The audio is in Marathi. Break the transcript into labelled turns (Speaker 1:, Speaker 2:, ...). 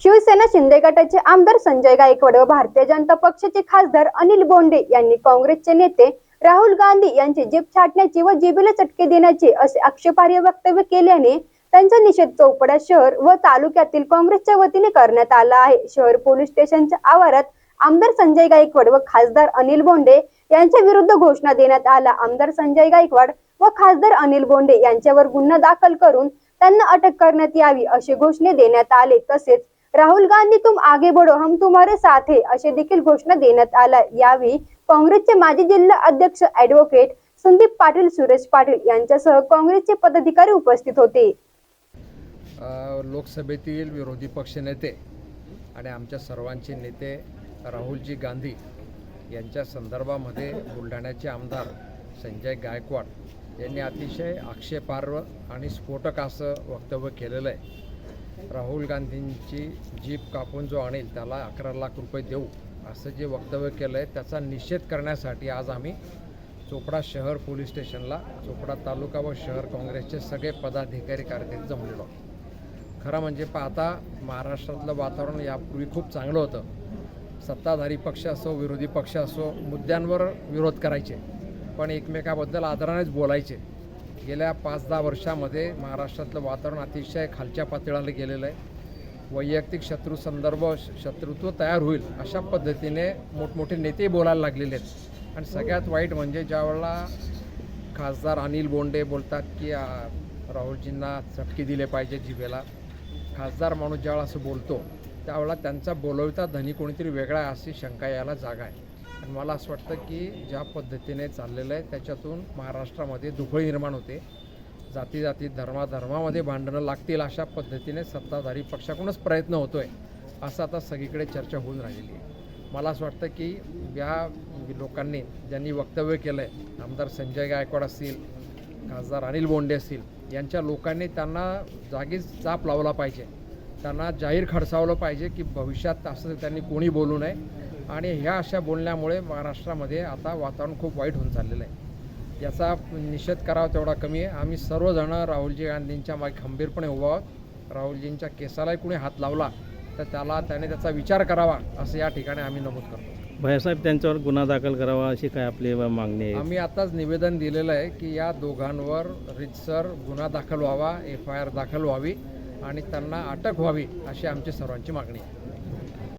Speaker 1: शिवसेना शिंदे गटाचे आमदार संजय गायकवाड व भारतीय जनता पक्षाचे खासदार अनिल बोंडे यांनी काँग्रेसचे नेते राहुल गांधी यांची जीभ छाटण्याची व जिभेला चटके देण्याचे असे आक्षेपार्ह वक्तव्य केल्याने त्यांचा निषेध चौपडा शहर व तालुक्यातील काँग्रेसच्या वतीने करण्यात आला आहे. शहर पोलीस स्टेशनच्या आवारात आमदार संजय गायकवाड व खासदार अनिल बोंडे यांच्या विरुद्ध घोषणा देण्यात आला. आमदार संजय गायकवाड व खासदार अनिल बोंडे यांच्यावर गुन्हा दाखल करून त्यांना अटक करण्यात यावी असे घोषणे देण्यात आले. तसेच राहुल गांधी तुम आगे बढो हम तुम्हारे साथ है असे देखील घोषणा देण्यात आला यावेळी काँग्रेसचे माजी जिल्हा अध्यक्ष ऍडव्होकेट संदीप पाटील सुरेश पाटील यांच्यासह काँग्रेसचे पदाधिकारी उपस्थित होते.
Speaker 2: लोकसभेतील विरोधी पक्षनेते आणि आमच्या सर्वांचे नेते राहुलजी गांधी यांच्या संदर्भामध्ये बुलढाण्याचे आमदार संजय गायकवाड यांनी अतिशय आक्षेपार्ह आणि स्फोटक असं वक्तव्य केलेलं आहे. राहुल गांधींची जीप कापून जो आणेल त्याला अकरा लाख रुपये देऊ असं जे वक्तव्य केलं आहे त्याचा निषेध करण्यासाठी आज आम्ही चोपडा शहर पोलीस स्टेशनला चोपडा तालुका व शहर काँग्रेसचे सगळे पदाधिकारी कार्यकर्ते जमलेलो खरं म्हणजे पाहता महाराष्ट्रातलं वातावरण यापूर्वी खूप चांगलं होतं. सत्ताधारी पक्ष असो विरोधी पक्ष असो मुद्द्यांवर विरोध करायचे. पण एकमेकाबद्दल आदरानेच बोलायचे. गेल्या पाच दहा वर्षामध्ये महाराष्ट्रातलं वातावरण अतिशय खालच्या पातळीला गेलेलं आहे. वैयक्तिक शत्रू संदर्भ श- शत्रुत्व तयार होईल अशा पद्धतीने मोठमोठे नेते बोलायला लागलेले आहेत. आणि सगळ्यात वाईट म्हणजे ज्यावेळेला खासदार अनिल बोंडे बोलतात की राहुलजींना चटके दिले पाहिजे जिभेला. खासदार माणूस ज्यावेळेला असं बोलतो त्यावेळेला त्यांचा बोलवता धनी कोणीतरी वेगळा आहे अशी शंका यायला जागा आहे. आणि मला असं वाटतं की ज्या पद्धतीने चाललेलं आहे त्याच्यातून महाराष्ट्रामध्ये दुफळी निर्माण होते. जाती जाती धर्माधर्मामध्ये भांडणं लागतील अशा पद्धतीने सत्ताधारी पक्षाकडूनच प्रयत्न होतो आहे असं आता सगळीकडे चर्चा होऊन राहिलेली आहे. मला असं वाटतं की या लोकांनी ज्यांनी वक्तव्य केलं आहे आमदार संजय गायकवाड असतील खासदार अनिल बोंडे असतील यांच्या लोकांनी त्यांना जागीच चाप लावला पाहिजे. त्यांना जाहीर खडसावलं पाहिजे की भविष्यात असं त्यांनी कोणी बोलू नये. आणि ह्या अशा बोलण्यामुळे महाराष्ट्रामध्ये आता वातावरण खूप वाईट होऊन चाललेलं आहे. याचा निषेध करावा तेवढा कमी आहे. आम्ही सर्वजणं राहुलजी गांधींच्या मागे खंबीरपणे उभा आहोत. राहुलजींच्या केसालाही कुणी हात लावला तर त्याला त्याने त्याचा विचार करावा असं या ठिकाणी आम्ही नमूद करतो.
Speaker 3: भैयासाहेब त्यांच्यावर गुन्हा दाखल करावा अशी काय आपली मागणी आहे?
Speaker 2: आम्ही आताच निवेदन दिलेलं आहे की या दोघांवर रितसर गुन्हा दाखल व्हावा एफ आय आर दाखल व्हावी. आणि त्यांना अटक व्हावी अशी आमची सर्वांची मागणी आहे.